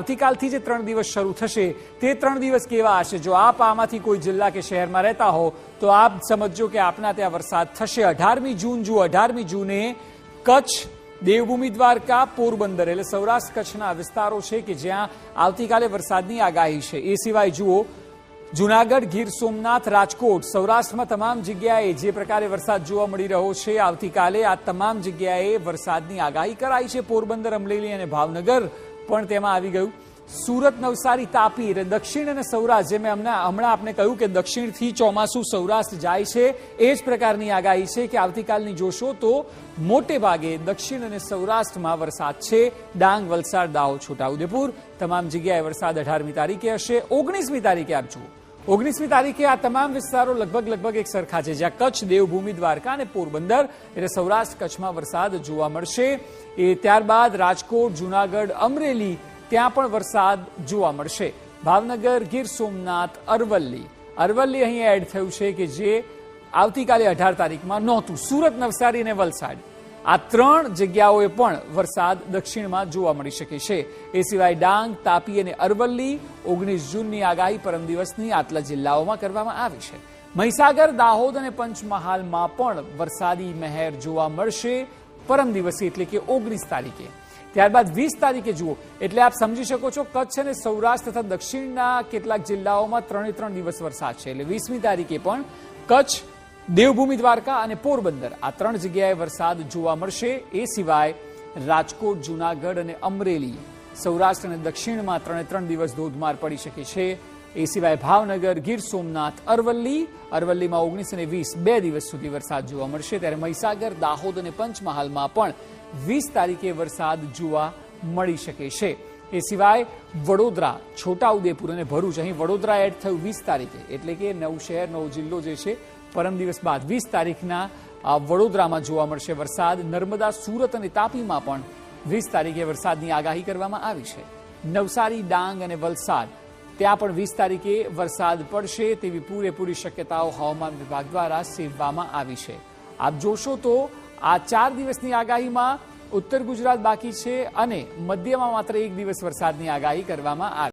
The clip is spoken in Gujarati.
આવતીકાલથી જે ત્રણ દિવસ શરૂ થશે, તે ત્રણ દિવસ કેવા હશે? જો આપ આમાંથી કોઈ જિલ્લા કે શહેરમાં રહેતા હો, તો આપ સમજો કે આપના ત્યાં વરસાદ થશે. અઢારમી જૂન, જુઓ, અઢારમી જૂને કચ્છ દેવભૂમિ દ્વારકા પોરબંદર એટલે સૌરાષ્ટ્ર કચ્છના વિસ્તારો છે કે જ્યાં આવતીકાલે વરસાદની આગાહી છે. એ સિવાય જુઓ, જુનાગઢ, ગીર સોમનાથ, રાજકોટ, સૌરાષ્ટ્રમાં તમામ જગ્યાએ જે પ્રકારે વરસાદ જોવા મળી રહ્યો છે, આવતીકાલે આ તમામ જગ્યાએ વરસાદની આગાહી કરાઈ છે. પોરબંદર, અમરેલી અને ભાવનગર પણ તેમાં આવી ગયું. સુરત નવસારી તાપી એટલે દક્ષિણ અને સૌરાષ્ટ્ર, જે મેં હમણાં હમણાં આપને કહ્યું કે દક્ષિણથી ચોમાસું સૌરાષ્ટ્ર જાય છે, એ જ પ્રકારની આગાહી છે કે આવતીકાલની જોશો તો મોટે ભાગે દક્ષિણ અને સૌરાષ્ટ્રમાં વરસાદ છે. ડાંગ, વલસાડ, દાહોદ, છોટાઉદેપુર, તમામ જગ્યાએ વરસાદ અઢારમી તારીખે હશે, ઓગણીસમી તારીખે આપ જુઓ. ઓગણીસમી તારીખે આ તમામ વિસ્તારો લગભગ લગભગ એક સરખા છે. જ્યાં કચ્છ, દેવભૂમિ, દ્વારકા અને પોરબંદર એટલે સૌરાષ્ટ્ર કચ્છમાં વરસાદ જોવા મળશે. એ ત્યારબાદ રાજકોટ, જુનાગઢ, અમરેલી ત્યાં પણ વરસાદ જોવા મળશે. ભાવનગર, ગીર સોમનાથ, અરવલ્લી. અરવલ્લી અહીં એડ થયું છે કે જે આવતીકાલે અઢાર તારીખમાં નહોતું. સુરત નવસારી અને વલસાડ. આ ત્રણ જગ્યાઓએ પણ વરસાદ દક્ષિણમાં જોવા મળી શકે છે. એ સિવાય ડાંગ, તાપી અને અરવલ્લી ઓગણીસ જૂનની આગાહી પરમ દિવસની આટલા જિલ્લાઓમાં કરવામાં આવી છે. મહીસાગર, દાહોદ અને પંચમહાલમાં પણ વરસાદી મહેર જોવા મળશે પરમ દિવસે, એટલે કે ઓગણીસ તારીખે. ત્યારબાદ વીસ તારીખે જુઓ. એટલે આપ સમજી શકો છો, કચ્છ અને સૌરાષ્ટ્ર તથા દક્ષિણના કેટલાક જિલ્લાઓમાં ત્રણે ત્રણ દિવસ વરસાદ છે. એટલે વીસમી તારીખે પણ કચ્છ દેવભૂમિ દ્વારકા અને પોરબંદર. આ ત્રણ જગ્યાએ વરસાદ જોવા મળશે. એ સિવાય રાજકોટ, જુનાગઢ અને અમરેલી સૌરાષ્ટ્ર અને દક્ષિણમાં ત્રણે ત્રણ દિવસ ધોધમાર પડી શકે છે. એ સિવાય ભાવનગર, ગીર સોમનાથ, અરવલ્લી. અરવલ્લીમાં ઓગણીસ અને વીસ બે દિવસ સુધી વરસાદ જોવા મળશે. ત્યારે મહીસાગર, દાહોદ અને પંચમહાલમાં પણ વીસ તારીખે વરસાદ જોવા મળી શકે છે. એ સિવાય વડોદરા, છોટાઉદેપુર અને ભરૂચ. અહીં વડોદરા એડ થયું વીસ તારીખે. એટલે કે નવ શહેર, નવ જિલ્લો જે છે, પરમ દિવસ બાદ વીસ તારીખના વડોદરામાં જોવા મળશે વરસાદ. નર્મદા, સુરત અને તાપીમાં પણ વીસ તારીખે વરસાદની આગાહી કરવામાં આવી છે. નવસારી, ડાંગ અને વલસાડ, ત્યાં પણ વીસ તારીખે વરસાદ પડશે તેવી પૂરેપૂરી શક્યતાઓ હવામાન વિભાગ દ્વારા સેવવામાં આવી છે. આપ જોશો તો આ ચાર દિવસની આગાહીમાં ઉત્તર ગુજરાત બાકી છે અને મધ્યમાં માત્ર એક દિવસ વરસાદની આગાહી કરવામાં આવી.